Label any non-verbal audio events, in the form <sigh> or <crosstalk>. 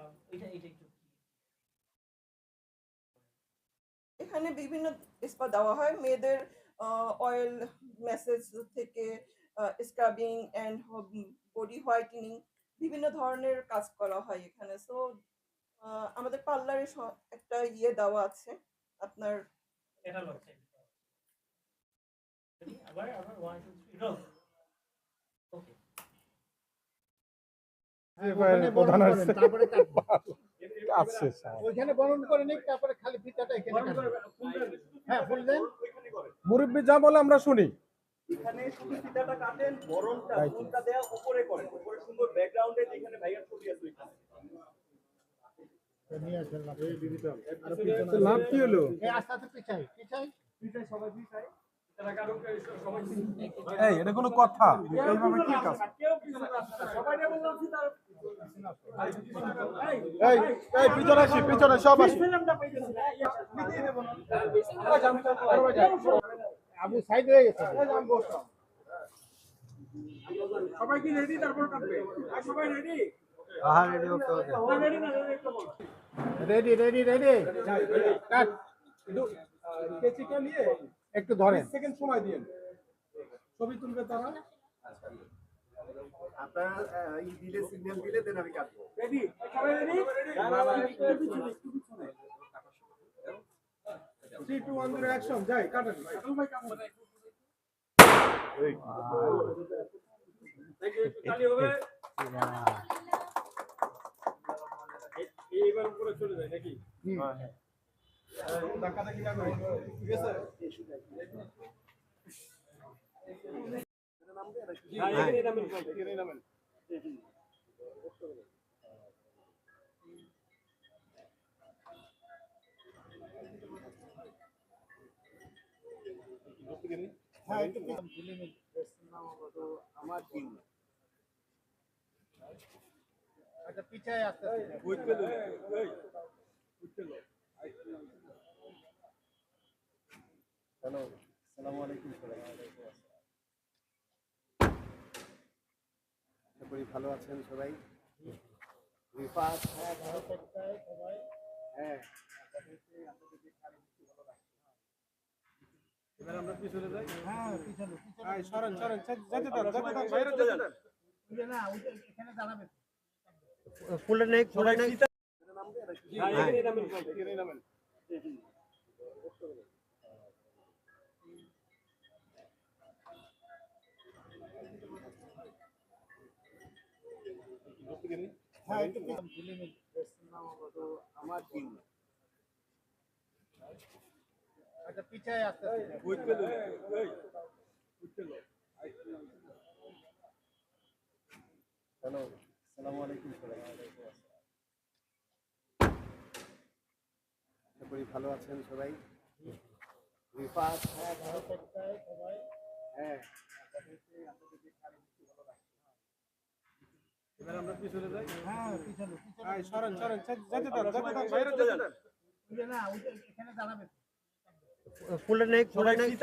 আহ, এটা এটা একটু এখানে বিভিন্ন স্পা দেওয়া হয়। মেয়েদের অয়েল মেসেজ থেকে স্ক্রাবিং অ্যান্ড বডি হোয়াইটেনিং বিভিন্ন ধরনের কাজ করা হয় এখানে। সো আমাদের পার্লারে একটা ইয়ে দেওয়া আছে। আপনার এটা আবার আবার রোল ওকে ওখানে প্রধান বরণ করেন, আসছে। তারপরে কাটবো। <laughs> আছে ওইখানে বরণ করে নিক তারপরে খালি ফিতাটা এখানে হ্যাঁ ফুল দেন। মুরব্বী যা বলে আমরা শুনি। এখানে শুধু ফিতাটা কাটেন বরণটা ফুলটা দেওয়া উপরে করেন। উপরে সুন্দর ব্যাকগ্রাউন্ডে যেখানে ভাইয়ার ছবি আছে ওইখানে। লাভ। এই digital। আর তো পিছনে লাভ কি হলো? এই আস্তে আস্তে পিছাই পিছাই। সবাই পিছায় তারা কারও সবাই। এই এটা কোনো কথা। এইভাবে কি কাজ। সবাই বললাম এই এই পিছনে আসি পিছনে সব আসি। ফিল্মটা পাইতেছি না মিটিয়ে দেব না আবু সাইড হয়ে গেছে। সবাই কি রেডি তারপর কাটবে। আর সবাই রেডি হ্যাঁ রেডি ওকে ওকে রেডি না রেডি একটু রেডি রেডি রেডি কাট। কেচিটা নিয়ে? একটু ধরেন। সেকেন্ড সময় দিন ছবি তুলবে তারা। আপনারা ই দিলে সিগন্যাল দিলে দেন আমি কাটবো। রেডি সবাই রেডি একটু পিছনে একটু পিছনে three two one zero action যাই কাটেন ভাই কামড় তালি হবে। এ- এইবার উপরে চলে যায় নাকি? ধাক্কা ধাক্কি না করি ঠিক আছে। আচ্ছা পিছাই আস্তে আস্তে বুঝতে দিলে এই বুঝতে দিলে হ্যালো আসসালামু আলাইকুম সবাই আশা করি ভালো আছেন সবাই? রিফাত? হ্যাঁ ভালো থাকতে সবাই। হ্যাঁ। এবার আমরা পিছনে যাই। হ্যাঁ পিছনে পিছনে। এই সরেন সরেন যেতে দাও যেতে দাও বাইরে যেতে দাও না এখানে দাঁড়াবে সবাই ফিতা হ্যাঁ এখানে নামেন ভাই এখানে নামেন হ্যাঁ একটু পিছনে। আমার দিন আচ্ছা আস্তে বুঝতে হ্যালো আসসালামু আলাইকুম আশা করি ভালো আছেন সবাই রিফাত হ্যাঁ ভালো থাকতে সবাই হ্যাঁ এবার আমরা পিছনে যাই। হ্যাঁ পিছনে পিছনে। সরেন সরেন যেতে দাও যেতে দাও বাইরে যেতে দাও না ওই যে এখানে দাঁড়াবে। সবাই ফিতা